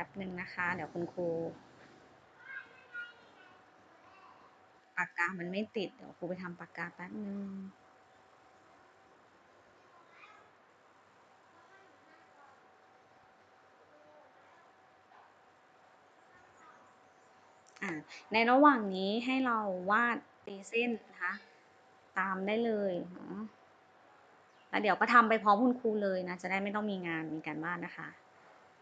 ป๊บหนึ่งนะคะ เดี๋ยวคุณครูปากกา มันไม่ติด เดี๋ยวครูไปทำปากกาแป๊บหนึ่งในระหว่างนี้ให้เราวาดตีเส้นนะคะ ตามได้เลยแล้วเดี๋ยวก็ทำไปพร้อมคุณครูเลยนะ จะได้ไม่ต้องมีงานมีการบ้านนะคะ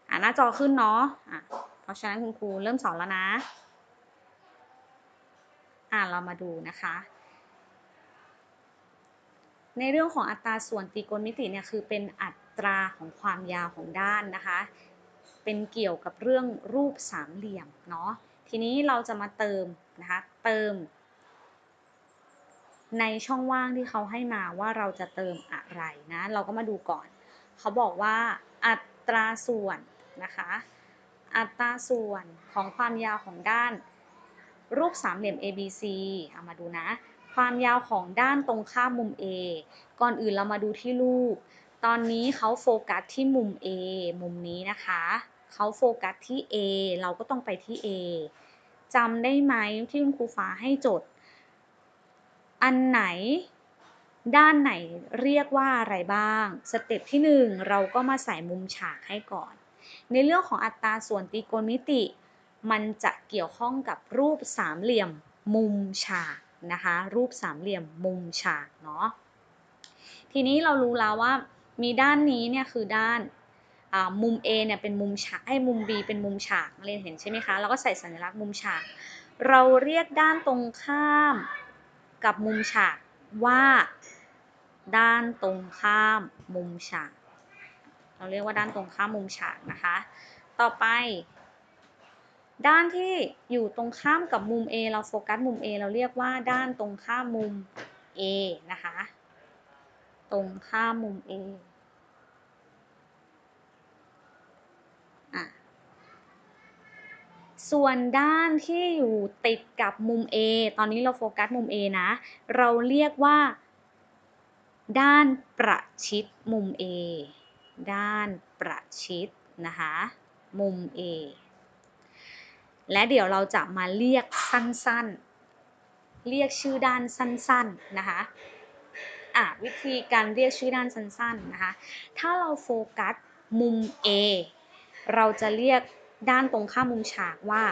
อ่าหน้าจอขึ้นเนาะอะเพราะฉะนั้นคุณครูเริ่มสอนแล้วนะ อ่าเรามาดูนะคะ ในเรื่องของอัตราส่วนตรีโกณมิติเนี่ยคือเป็นอัตราของความยาวของด้านนะคะ เป็นเกี่ยวกับเรื่องรูปสามเหลี่ยมเนาะทีนี้เราจะมาเติมนะคะ เติม ในช่องว่างที่เขาให้มาว่าเราจะเติมอะไรนะ เราก็มาดูก่อน เขาบอกว่าอัตราส่วน นะคะ อัตราส่วนของความยาวของด้าน รูปสามเหลี่ยม ABC เอามาดูนะ ความยาวของด้านตรงข้ามมุม A ก่อนอื่นเรามาดูที่รูป ตอนนี้เขาโฟกัสที่มุม A มุมนี้นะคะ เขาโฟกัสที่ A เราก็ต้องไปที่ A จำได้ไหมที่คุณครูฟ้าให้จด อันไหนด้านไหนเรียกว่าอะไรบ้าง สเต็ปที่ 1 เราก็มาใส่มุมฉากให้ก่อน ในเรื่องของอัตราส่วนตรีโกณมิติ มันจะเกี่ยวข้องกับรูปสามเหลี่ยมมุมฉากนะคะ รูปสามเหลี่ยมมุมฉากเนาะ ทีนี้เรารู้แล้วว่ามีด้านนี้เนี่ยคือด้านมุม A เนี่ยเป็นมุมฉากให้มุม B เป็นมุมฉากเรียนเห็นใช่ไหมคะเราก็ใส่สัญลักษณ์มุมฉาก เราเรียกด้านตรงข้ามกับมุมฉากว่า ด้านตรงข้ามมุมฉาก เราเรียกว่าด้านตรงข้ามมุมฉากนะคะ ต่อไป ด้านที่อยู่ตรงข้ามกับมุม A เราโฟกัสมุม A เราเรียกว่าด้านตรงข้ามมุม A นะคะ ตรงข้ามมุม A ส่วนด้านที่อยู่ติดกับมุม A ตอนนี้เราโฟกัสมุม A นะ เราเรียกว่า ด้านประชิดมุม A ด้านประชิดนะคะมุม A และเดี๋ยวเราจะมาเรียกสั้นๆ เรียกชื่อด้านสั้นๆนะคะอะวิธีการเรียกชื่อด้านสั้นๆนะคะ ถ้าเราโฟกัสมุม A เราจะเรียกด้านตรงข้ามมุมฉากว่า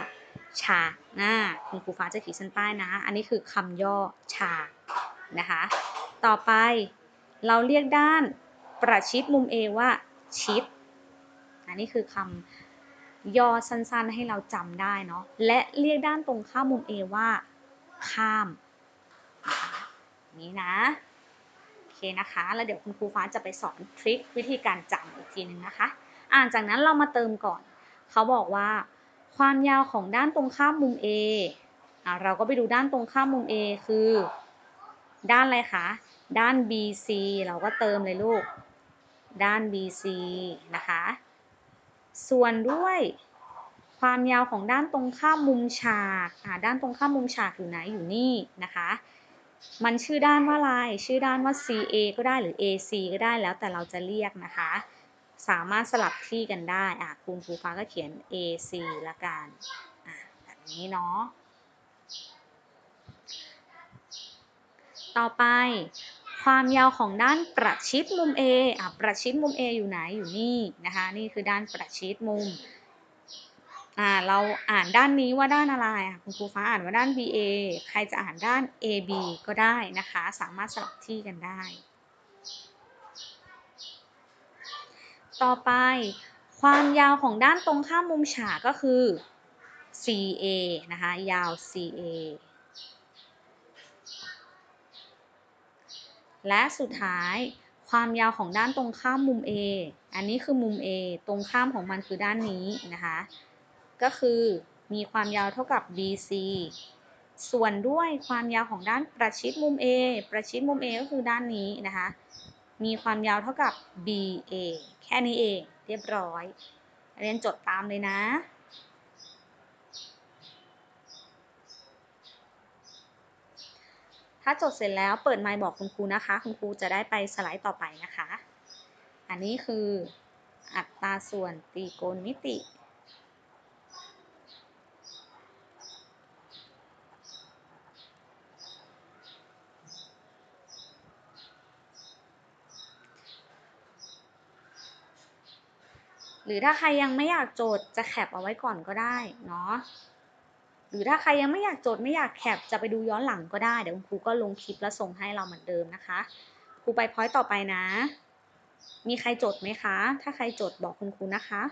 ฉากนะคุณครูฟ้าจะขีดเส้นใต้นะ อันนี้คือคำย่อฉากนะคะ ต่อไปเราเรียกด้าน ประชิดมุม A ว่าชิดอันนี้คือคำย่อสั้นๆให้เราจำได้เนาะและเรียกด้านตรงข้ามมุม A ว่า ข้าม นี้นะโอเคนะคะ แล้วเดี๋ยวคุณครูฟ้าจะไปสอนทริควิธีการจำอีกทีนึงนะคะ อ่านจากนั้นเรามาเติมก่อน เขาบอกว่า ความยาวของด้านตรงข้ามมุม A อะเราก็ไปดูด้านตรงข้ามมุม A คือ ด้านอะไรคะ ด้าน BC เราก็เติมเลยลูก ด้าน BC นะคะ ส่วนด้วยความยาวของด้านตรงข้ามมุมฉากอ่าด้านตรงข้ามมุมฉากอยู่ไหนอยู่นี่นะคะ มันชื่อด้านว่าอะไร ชื่อด้านว่า CA ก็ได้หรือ AC ก็ได้แล้วแต่เราจะเรียกนะคะ สามารถสลับที่กันได้อะคุณครูฟ้าก็เขียน AC ละกันอะแบบนี้เนาะ ต่อไป ความยาวของด้านประชิดมุม A อะประชิดมุม A อยู่ไหนอยู่นี่นะคะ นี่คือด้านประชิดมุมอ่าเราอ่านด้านนี้ว่าด้านอะไรอะคุณครูฟ้าอ่านว่าด้าน BA ใครจะอ่านด้าน AB ก็ได้นะคะ สามารถสลับที่กันได้ ต่อไป ความยาวของด้านตรงข้ามมุมฉากก็คือ CA นะคะ ยาว CA และสุดท้ายความยาวของด้านตรงข้ามมุม A อันนี้คือมุม A ตรงข้ามของมันคือด้านนี้นะคะ ก็คือมีความยาวเท่ากับ BC ส่วนด้วยความยาวของด้านประชิดมุม A ประชิดมุม A ก็คือด้านนี้นะคะ มีความยาวเท่ากับ BA แค่นี้เอง เรียบร้อย เรียนจดตามเลยนะ ถ้าจดเสร็จแล้วเปิดไมค์บอกคุณครูนะคะ คุณครูจะได้ไปสไลด์ต่อไปนะคะ อันนี้คืออัตราส่วนตรีโกณมิติหรือถ้าใครยังไม่อยากจดจะแคปเอาไว้ก่อนก็ได้เนาะ หรือถ้าใครยังไม่อยากโจทย์ไม่อยากแคปจะไปดูย้อนหลังก็ได้ เดี๋ยวคุณครูก็ลงคลิปแล้วส่งให้เราเหมือนเดิมนะคะครูไปพอยต์ต่อไปนะ มีใครจดไหมคะ ถ้าใครจดบอกคุณครูนะคะ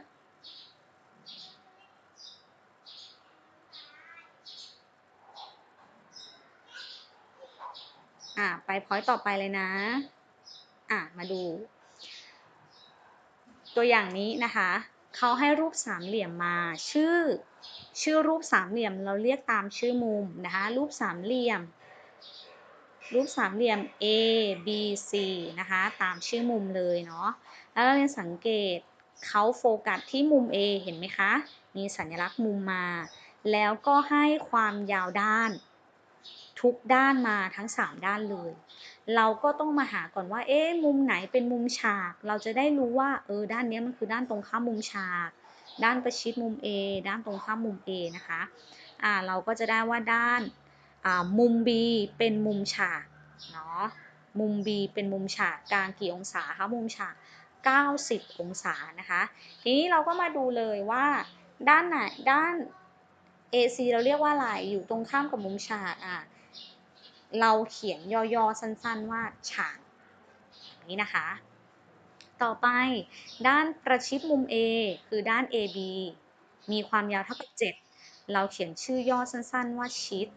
อะไปพอยต์ต่อไปเลยนะ อะมาดู ตัวอย่างนี้นะคะ เขาให้รูปสามเหลี่ยมมา ชื่อ ชื่อรูปสามเหลี่ยมเราเรียกตามชื่อมุมนะคะ รูปสามเหลี่ยม รูปสามเหลี่ยม A B C นะคะ ตามชื่อมุมเลยเนาะ แล้วเราเรียนสังเกตเขาโฟกัสที่มุม A เห็นไหมคะ มีสัญลักษณ์มุมมา แล้วก็ให้ความยาวด้าน ทุกด้านมาทั้ง 3 ด้านเลย เราก็ต้องมาหาก่อนว่า เอ๊ะมุมไหนเป็นมุมฉาก เราจะได้รู้ว่าเออด้านนี้มันคือด้านตรงข้ามมุมฉาก ด้านประชิดมุม A ด้านตรงข้ามมุม A นะคะอ่าเราก็จะได้ว่าด้านอ่ามุม B เป็นมุมฉากเนาะมุม B เป็นมุมฉากกลางกี่องศาคะมุมฉาก 90 องศานะคะทีนี้เราก็มาดูเลยว่า ด้านไหนด้าน AC เราเรียกว่าอะไรอยู่ตรงข้ามกับมุมฉากอะ เราเขียนย่อๆสั้นๆว่าฉากนี้นะคะ ต่อไปด้านประชิดมุม A คือด้าน AB มีความยาวเท่ากับ 7 เราเขียนชื่อย่อสั้นๆว่าชิด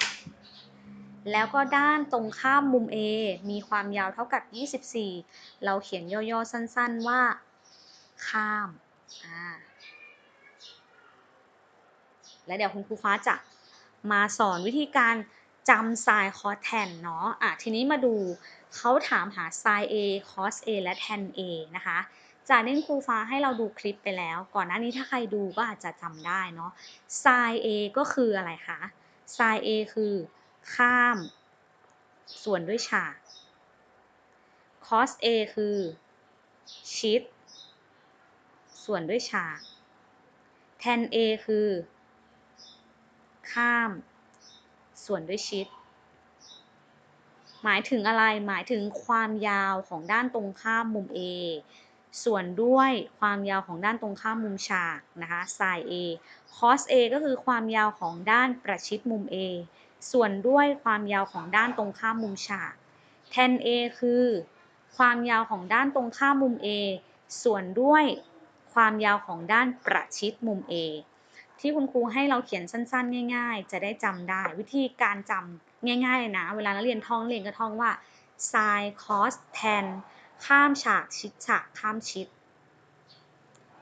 แล้วก็ด้านตรงข้ามมุม A มีความยาวเท่ากับ 24 เราเขียนย่อๆสั้นๆว่า ข้ามอ่าและเดี๋ยวคุณครูฟ้าจะมาสอนวิธีการ จำไซน์คอสแทนเนาะอะทีนี้มาดูเขาถามหาไซน์ A คอส A และแทน A นะคะจากนี้ครูฟ้าให้เราดูคลิปไปแล้ว ก่อนหน้านี้ถ้าใครดูก็อาจจะจำได้เนาะไซน์ A ก็คืออะไรคะไซน์ A คือข้าม ส่วนด้วยฉาก cos A คือชิด ส่วนด้วยฉาก tan A คือ ข้าม ส่วนด้วยชิด หมายถึงอะไรหมายถึงความยาวของด้านตรงข้ามมุม A ส่วนด้วยความยาวของด้านตรงข้ามมุมฉากนะคะ sin A cos A ก็คือความยาวของด้านประชิดมุม A ส่วนด้วยความยาวของด้านตรงข้ามมุมฉาก tan A คือ ความยาวของด้านตรงข้ามมุม A ส่วนด้วยความยาวของด้านประชิดมุม A ที่คุณครูให้เราเขียนสั้นๆ ง่าย ๆ จะได้จำได้ วิธีการจำง่ายๆเลยนะ เวลาเราเรียนท่องเรียนก็ท่องว่า sin cos tan ข้ามฉากชิดฉากข้ามชิด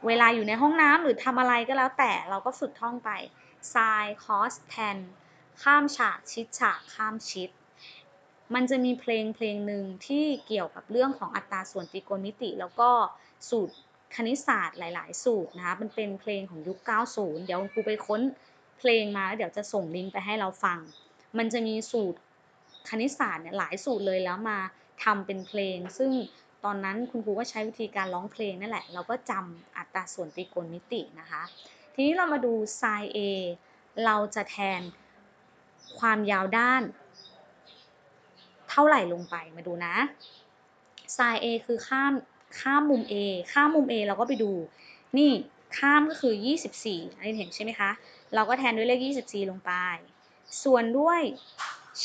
เวลาอยู่ในห้องน้ำหรือทำอะไรก็แล้วแต่เราก็ฝึกท่องไป sin cos tan ข้ามฉากชิดฉากข้ามชิด มันจะมีเพลงเพลงหนึ่งที่เกี่ยวกับเรื่องของอัตราส่วนตรีโกณมิติ แล้วก็สูตร คณิตศาสตร์หลาย ๆ สูตรนะคะ มันเป็นเพลงของยุค 90 เดี๋ยวครูไปค้นเพลงมาแล้วเดี๋ยวจะส่งลิงก์ไปให้เราฟัง มันจะมีสูตรคณิตศาสตร์เนี่ยหลายสูตรเลยแล้วมาทำเป็นเพลง ซึ่งตอนนั้นคุณครูก็ใช้วิธีการร้องเพลงนั่นแหละ เราก็จำอัตราส่วนตรีโกณมิตินะคะ ทีนี้เรามาดู sin A เราจะแทนความยาวด้าน เท่าไหร่ลงไปมาดูนะ sin A คือข้าม ข้ามมุม A ข้ามมุม A เราก็ไปดู นี่ข้ามก็คือ 24อันนี้เห็นใช่ไหมคะ เราก็แทนด้วยเลข 24 ลงไป ส่วนด้วย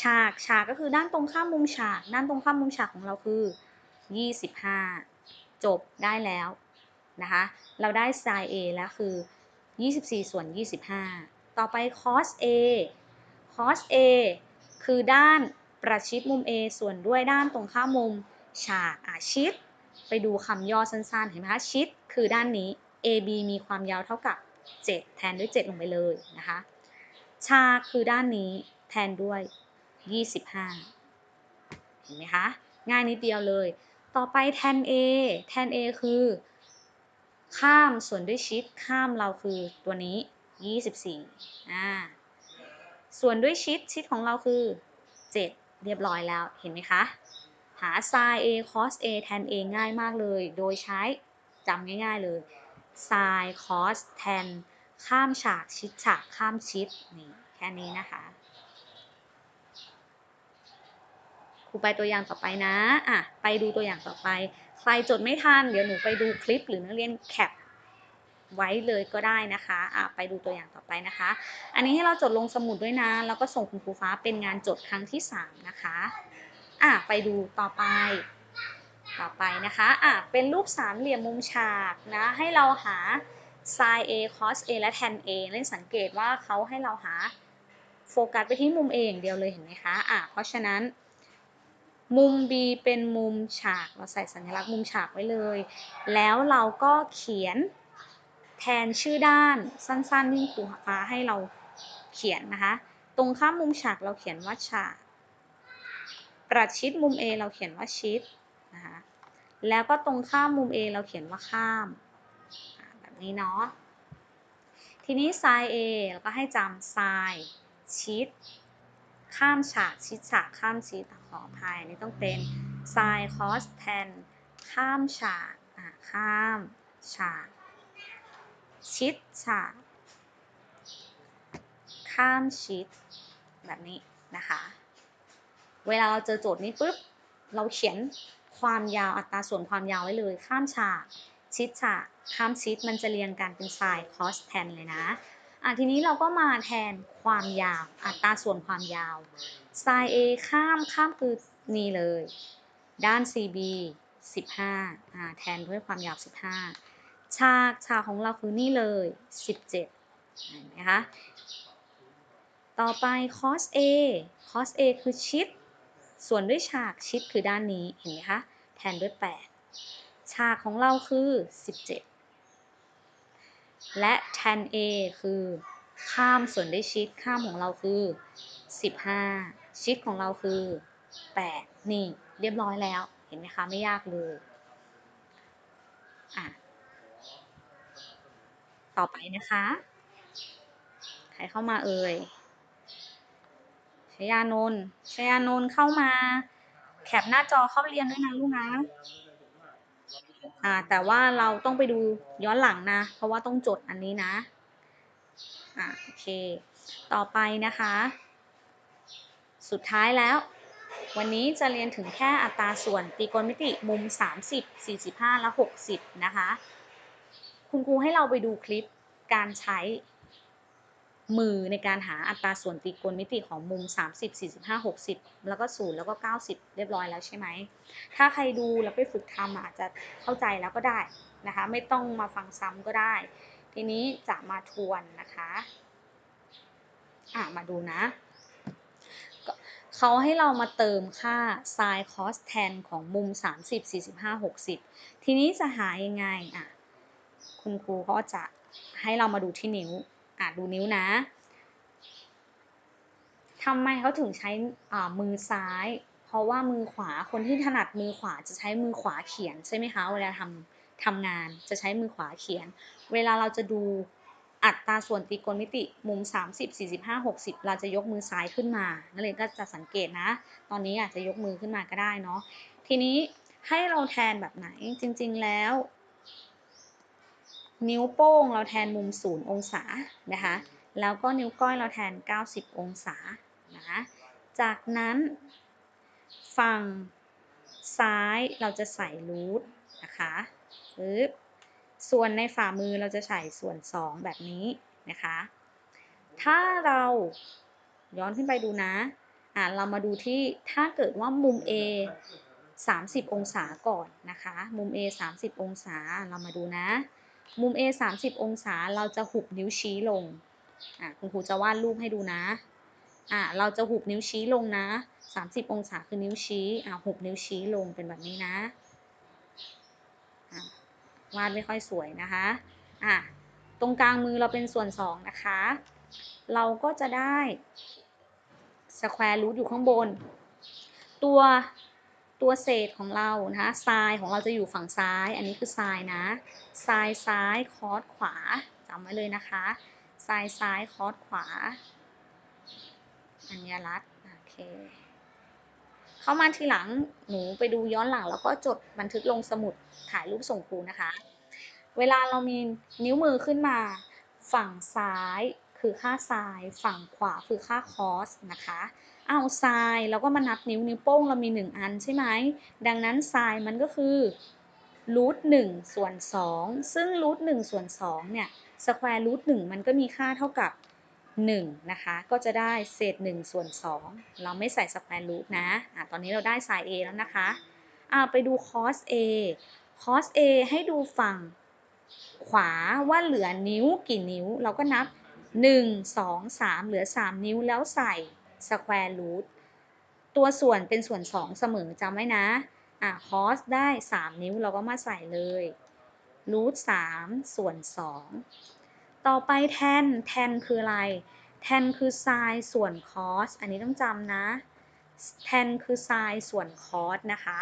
ฉาก ฉากก็คือด้านตรงข้ามมุมฉาก ด้านตรงข้ามมุมฉากของเราคือ 25 จบได้แล้วนะคะ เราได้ sin A แล้วคือ 24 ส่วน 25 ต่อไป cos A cos A คือด้านประชิดมุม A ส่วนด้วยด้านตรงข้ามมุมฉากอาชิด ไปดูคำย่อสั้นๆ เห็นไหมคะ ชิดคือด้านนี้ AB มีความยาวเท่ากับ 7 แทนด้วย 7 ลงไปเลยนะคะฉาคือด้านนี้แทนด้วย 25 เห็นไหมคะ ง่ายนิดเดียวเลย ต่อไปแทน A แทน A คือ ข้ามส่วนด้วยชิด ข้ามเราคือตัวนี้ 24 อ่า ส่วนด้วยชิด ชิดของเราคือ 7 เรียบร้อยแล้ว เห็นไหมคะ หา sin A cos A แทน A ง่ายมากเลย โดยใช้จำง่ายๆเลย sin cos tan ข้ามฉากชิดฉากข้ามชิดนี่แค่นี้นะคะครูไปตัวอย่างต่อไปนะอะไปดูตัวอย่างต่อไป ใครจดไม่ทันเดี๋ยวหนูไปดูคลิปหรือนักเรียนแคปไว้เลยก็ได้นะคะอะไปดูตัวอย่างต่อไปนะคะ อันนี้ให้เราจดลงสมุดด้วยนะ แล้วก็ส่งคุณครูฟ้าเป็นงานจดครั้งที่ 3 นะคะ อะไปดูต่อไป ต่อไปนะคะอะเป็นรูปสามเหลี่ยมมุมฉากนะให้เราหา sin a cos a และ tan a เล่นสังเกตว่าเขาให้เราหาโฟกัสไปที่มุม a อย่างเดียวเลยเห็นไหมคะอะเพราะฉะนั้น มุม b เป็นมุมฉาก เราใส่สัญลักษณ์มุมฉากไว้เลย แล้วเราก็เขียนแทนชื่อด้านสั้นๆที่ครูฟ้าให้เราเขียนนะคะ ตรงข้ามมุมฉากเราเขียนว่าฉาก ประชิดมุม A เราเขียนว่าชิดนะคะแล้วก็ตรงข้ามมุม A เราเขียนว่าข้ามแบบนี้เนาะทีนี้ sin A เราก็ให้จำ sin ชิด ข้ามฉากชิดฉากข้ามชิดขออภัยนี่ต้องเป็น sin cos tan ข้ามฉากข้ามฉาก ชิดฉาก ข้ามชิด แบบนี้นะคะ เวลาเราเจอโจทย์นี้ปุ๊บ เราเขียนความยาวอัตราส่วนความยาวไว้เลย ข้ามฉากชิดฉากข้ามชิดมันจะเรียงกันเป็น sin cos tan เลยนะอะทีนี้เราก็มาแทนความยาวอัตราส่วนความยาว sin a ข้ามข้ามคือนี่เลย ด้าน cb 15อ่าแทนด้วยความยาว 15 ฉากฉากของเราคือนี่เลย 17เห็นไหมคะต่อไป cos a cos a คือชิด ส่วนด้วยฉากชิดคือด้านนี้เห็นไหมคะแทนด้วย 8 ฉากของเราคือ 17 และ tan a คือข้ามส่วนด้วยชิดข้ามของเราคือ 15 ชิดของเราคือ 8 นี่เรียบร้อยแล้วเห็นไหมคะไม่ยากเลยอะต่อไปนะคะ ใครเข้ามาเอ่ย ชยานนท์ชยานนท์เข้ามาแคปหน้าจอเข้าเรียนด้วยนะลูกนะอ่าแต่ว่าเราต้องไปดูย้อนหลังนะ เพราะว่าต้องจดอันนี้นะ อ่าโอเค ต่อไปนะคะ สุดท้ายแล้ว วันนี้จะเรียนถึงแค่อัตราส่วนตีกลมิติมุม 30 45 และ 60 นะคะ คุณครูให้เราไปดูคลิปการใช้ มือในการหาอัตราส่วนตรีโกณมิติของมุม 30 45 60 แล้วก็ 0 แล้วก็ 90 เรียบร้อยแล้วใช่ไหม ถ้าใครดูแล้วไปฝึกทำอาจจะเข้าใจแล้วก็ได้นะคะ ไม่ต้องมาฟังซ้ำก็ได้ ทีนี้จะมาทวนนะคะอะมาดูนะเขาให้เรามาเติมค่า sin cos tan ของมุม 30 45 60 ทีนี้จะหายังไงอะคุณครูก็จะให้เรามาดูที่นิ้ว อะดูนิ้วนะทำไมเขาถึงใช้มือซ้าย เพราะว่ามือขวาคนที่ถนัดมือขวาจะใช้มือขวาเขียนใช่ไหมคะเวลาทำทำงานจะใช้มือขวาเขียน เวลาเราจะดูอัตราส่วนตรีโกณมิติมุม 30 45 60 เราจะยกมือซ้ายขึ้นมา นักเรียนก็จะสังเกตนะ ตอนนี้อาจจะยกมือขึ้นมาก็ได้เนาะทีนี้ให้เราแทนแบบไหนจริง ๆ แล้ว นิ้วโป้งเราแทนมุม 0 องศานะคะ แล้วก็นิ้วก้อยเราแทน 90 องศานะ จากนั้น ฝั่งซ้ายเราจะใส่รูทนะคะปึ๊บส่วนในฝ่ามือเราจะใส่ส่วน 2 แบบนี้นะคะ ถ้าเราย้อนขึ้นไปดูนะ อ่าเรามาดูที่ถ้าเกิดว่ามุม A 30 องศาก่อนนะคะ มุม A 30 องศา เรามาดูนะ มุม A 30 องศาเราจะหุบนิ้วชี้ลงอะคุณครูจะวาดรูปให้ดูนะอะเราจะหุบนิ้วชี้ลงนะ 30 องศาคือนิ้วชี้อะหุบนิ้วชี้ลงเป็นแบบนี้นะอะวาดไม่ค่อยสวยนะคะอะตรงกลางมือเราเป็นส่วน 2 นะคะ เราก็จะได้สแควร์รูทอยู่ข้างบน ตัว ตัวเศษของเรานะคะไซน์ของเราจะอยู่ฝั่งซ้าย อันนี้คือไซน์นะไซน์ซ้ายคอสขวาจำไว้เลยนะคะไซน์ซ้ายคอสขวา อัญญลักษณ์โอเคเข้ามาทีหลังหนูไปดูย้อนหลัง แล้วก็จดบันทึกลงสมุดถ่ายรูปส่งครูนะคะ เวลาเรามีนิ้วมือขึ้นมา ฝั่งซ้ายคือค่าไซน์ฝั่งขวาคือค่าคอสนะคะ เอาทรายแล้วก็มานับนิ้วนิ้วโป้งเรามีหนึ่งอันใช่ไหม ดังนั้นทรายมันก็คือรูทหนึ่งส่วนสองซึ่งรูทหนึ่งส่วนสองเนี่ยสแควร์รูทหนึ่งมันก็มีค่าเท่ากับ 1 นะคะ ก็จะได้เศษ1ส่วน2เราไม่ใส่สแควร์รูทนะอะตอนนี้เราได้ไซน์ a แล้วนะคะอ่าไปดู cos a cos a ให้ดูฝั่งขวาว่าเหลือนิ้วกี่นิ้ว เราก็นับ 1 2 3 เหลือ 3 นิ้วแล้วใส่ สแควร์รูทตัวส่วนเป็นส่วน 2 เสมอจำไว้นะ อะ cos ได้ 3 นิ้วเราก็มาใส่เลยรูท3ส่วน 2 ต่อไปแทนแทนคืออะไรแทนคือ sin ส่วน cos อันนี้ต้องจำนะแทนคือ sin ส่วน cos นะคะ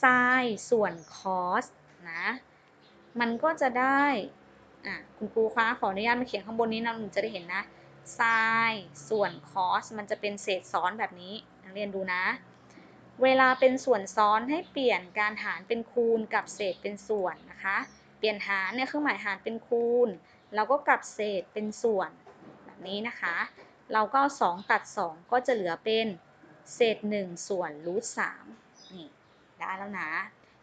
sin ส่วน cos นะ มันก็จะได้ อะ คุณครูคะ ขออนุญาตมาเขียนข้างบนนี้นะหนูจะได้เห็นนะ sin ส่วน cos มันจะเป็นเศษซ้อนแบบนี้ นักเรียนดูนะ เวลาเป็นส่วนซ้อนให้เปลี่ยนการหารเป็นคูณกับเศษเป็นส่วนนะคะ เปลี่ยนหารเนี่ยเครื่องหมายหารเป็นคูณ แล้วก็กลับเศษเป็นส่วนแบบนี้นะคะ เราก็เอา2ตัด 2 ก็จะเหลือเป็นเศษ 1 ส่วนรูท3นี่ได้แล้วนะ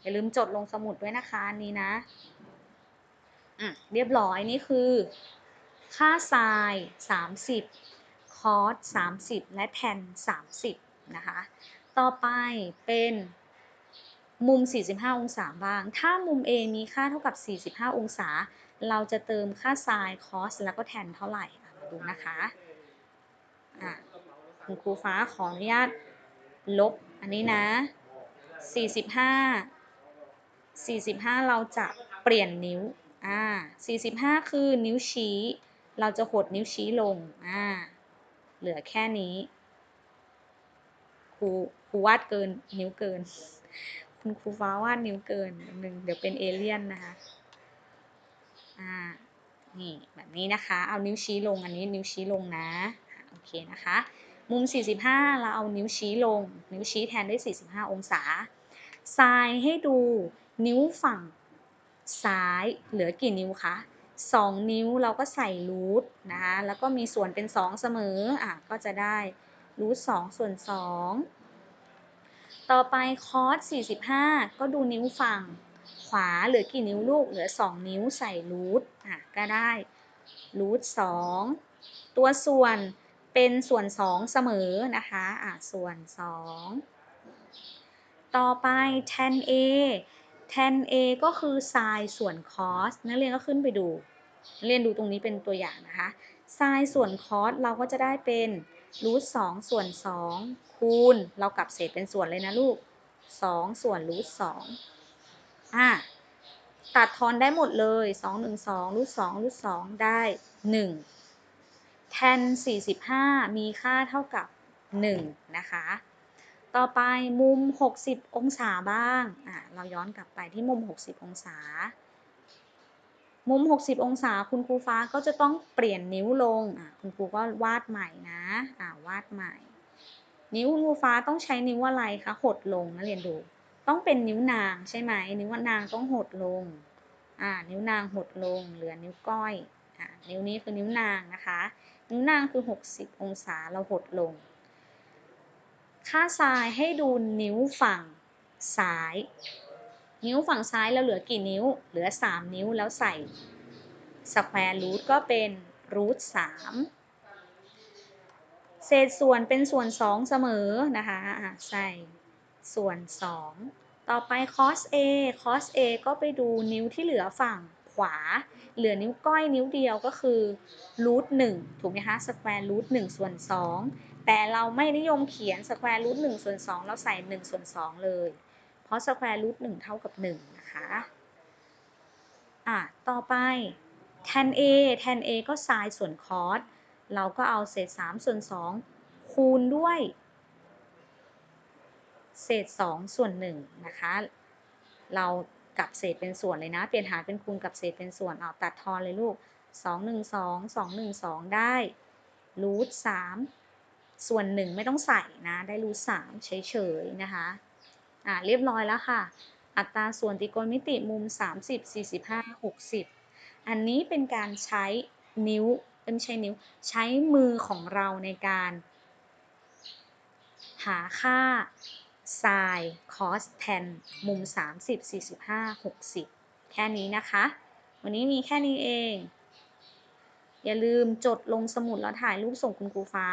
อย่าลืมจดลงสมุดด้วยนะคะนนี้นะ อะ เรียบร้อยนี่คือ ค่าไซน์30คอส30 และแทน30 นะคะ ต่อไปเป็นมุม 45 องศาบ้าง ถ้ามุม A มีค่าเท่ากับ 45 องศา เราจะเติมค่าไซน์คอสแล้วก็แทนเท่าไหร่มาดูนะคะอะคุณครูฟ้าขออนุญาตลบอันนี้นะ 45 45 เราจะเปลี่ยนนิ้ว อ่า 45 คือนิ้วชี้ เราจะหดนิ้วชี้ลง อ่า เหลือแค่นี้ ครู ครูวาดเกิน นิ้วเกิน คุณครูฟ้าวาดนิ้วเกินหนึ่ง เดี๋ยวเป็นเอเลี่ยนนะคะ อ่า นี่ แบบนี้นะคะ เอานิ้วชี้ลง อันนี้นิ้วชี้ลงนะ โอเคนะคะ มุม 45 เราเอานิ้วชี้ลง นิ้วชี้แทนด้วย45 องศาทรายให้ดูนิ้วฝั่งซ้ายเหลือกี่นิ้วคะ 2 นิ้วเราก็ใส่รูทนะคะแล้วก็มีส่วนเป็น 2 เสมออะก็จะได้รูท2ส่วน 2 ต่อไปคอส45 ก็ดูนิ้วฝั่งขวาเหลือกี่นิ้วลูกเหลือ 2 นิ้วใส่รูทอะก็ได้รูท2ตัวส่วนเป็นส่วน 2 เสมอนะคะอะส่วน 2 ต่อไป tan a tan a ก็คือ sin ส่วน cos นักเรียนก็ขึ้นไปดู นักเรียนดูตรงนี้เป็นตัวอย่างนะคะ sin ส่วน cos เราก็จะได้เป็นรูท2ส่วน2คูณ เรากลับเศษเป็นส่วนเลยนะลูก2ส่วนรูท2อะตัดทอนได้หมดเลย2 1 2รูท2รูท2ได้1 tan 45 มีค่าเท่ากับ 1 นะคะ ต่อไปมุม 60 องศาบ้าง อะ เราย้อนกลับไปที่มุม 60 องศา มุม 60 องศาคุณครูฟ้าก็จะต้องเปลี่ยนนิ้วลง อะ คุณครูก็วาดใหม่นะ อะ วาดใหม่ นิ้วคุณครูฟ้าต้องใช้นิ้วอะไรคะ หดลงนะเรียนดู ต้องเป็นนิ้วนางใช่ไหม นิ้วนางต้องหดลง อ่า นิ้วนางหดลง เหลือนิ้วก้อย อ่านิ้วนี้คือนิ้วนางนะคะ นิ้วนางคือ 60 องศาเราหดลง ค่าทรายให้ดูนิ้วฝั่งซ้าย นิ้วฝั่งซ้ายเราเหลือกี่นิ้ว เหลือ 3 นิ้วแล้วใส่สแควร์รูทก็เป็นรูท3เศษส่วนเป็นส่วน 2 เสมอนะคะใส่ส่วน 2 ต่อไป cos a cos a ก็ไปดูนิ้วที่เหลือฝั่งขวา เหลือนิ้วก้อยนิ้วเดียวก็คือรูทหนึ่งถูกไหมคะสแควร์รูทหนึ่งส่วนสอง แต่เราไม่นิยมเขียนสแควร์รูทหนึ่งส่วนสองเราใส่หนึ่งส่วนสองเลย เพราะสแควร์รูทหนึ่งเท่ากับหนึ่งนะคะอะต่อไป tan a tan a ก็ sin ส่วน cos เราก็เอาเศษ 3 ส่วน 2 คูณด้วย เศษ 2 ส่วน1นะคะ เรากลับเศษเป็นส่วนเลยนะ เปลี่ยนหารเป็นคูณกับเศษเป็นส่วน เอาตัดทอนเลยลูก 2 1 2 2 1 2 ได้รูท3 ส่วน1ไม่ต้องใส่นะ ได้รูท3เฉยๆนะคะอ่าเรียบร้อยแล้วค่ะ อัตราส่วนตรีโกณมิติมุม 30 45 60 อันนี้เป็นการใช้นิ้วไม่ใช่นิ้ว ใช้มือของเราในการ หาค่า sin cos tan มุม 30 45 60 แค่นี้นะคะ วันนี้มีแค่นี้เอง อย่าลืมจดลงสมุดแล้วถ่ายรูปส่งคุณครูฟ้า